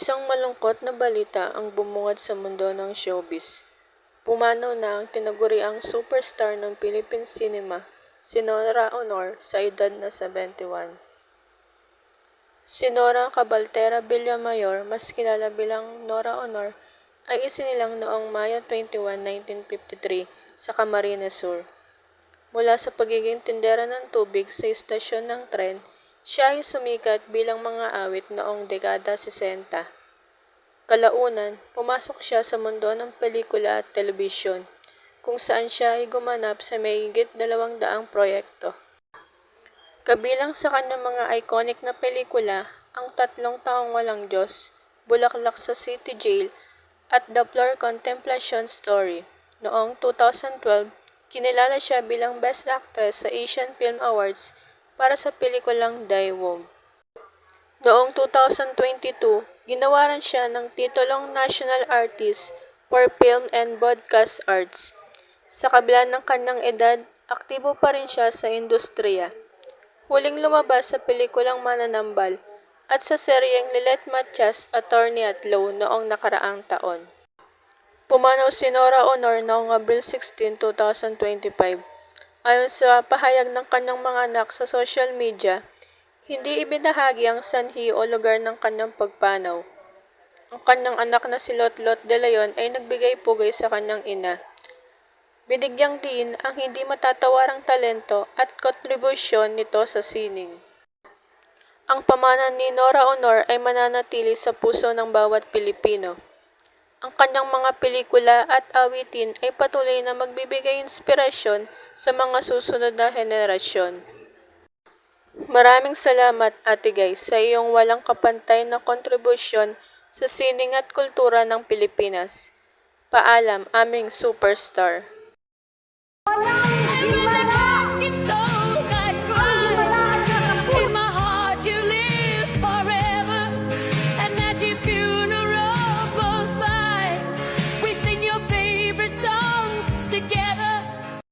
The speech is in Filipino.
Isang malungkot na balita ang bumungad sa mundo ng showbiz. Pumanaw na ang tinaguriang superstar ng Philippine cinema, si Nora Honor, sa edad na 71. Si Nora Cabaltera Villamayor, mas kilala bilang Nora Honor, ay isinilang noong Mayo 21, 1953 sa Camarines Sur. Mula sa pagiging tindera ng tubig sa istasyon ng tren, siya ay sumikat bilang mga awit noong dekada 60. Kalaunan, pumasok siya sa mundo ng pelikula at telebisyon, kung saan siya ay gumanap sa mahigit dalawang daang proyekto. Kabilang sa kanyang mga iconic na pelikula, ang Tatlong Taong Walang Diyos, Bulaklak sa City Jail, at The Floor Contemplation Story. Noong 2012, kinilala siya bilang Best Actress sa Asian Film Awards para sa pelikulang Daewoo. Noong 2022, ginawaran siya ng titulong National Artist for Film and Broadcast Arts. Sa kabila ng kanyang edad, aktibo pa rin siya sa industriya. Huling lumabas sa pelikulang Mananambal at sa seryeng Lilet Matias, Attorney at Law noong nakaraang taon. Pumanaw si Nora Honor noong Abril 16, 2025. Ayon sa pahayag ng kanyang mga anak sa social media, hindi ibinahagi ang sanhi o lugar ng kanyang pagpanaw. Ang kanyang anak na si Lotlot de Leon ay nagbigay pugay sa kanyang ina. Binigyang din ang hindi matatawarang talento at kontribusyon nito sa sining. Ang pamana ni Nora Honor ay mananatili sa puso ng bawat Pilipino. Ang kanyang mga pelikula at awitin ay patuloy na magbibigay inspirasyon sa mga susunod na henerasyon. Maraming salamat Ate Guy sa iyong walang kapantay na kontribusyon sa sining at kultura ng Pilipinas. Paalam aming superstar. Walang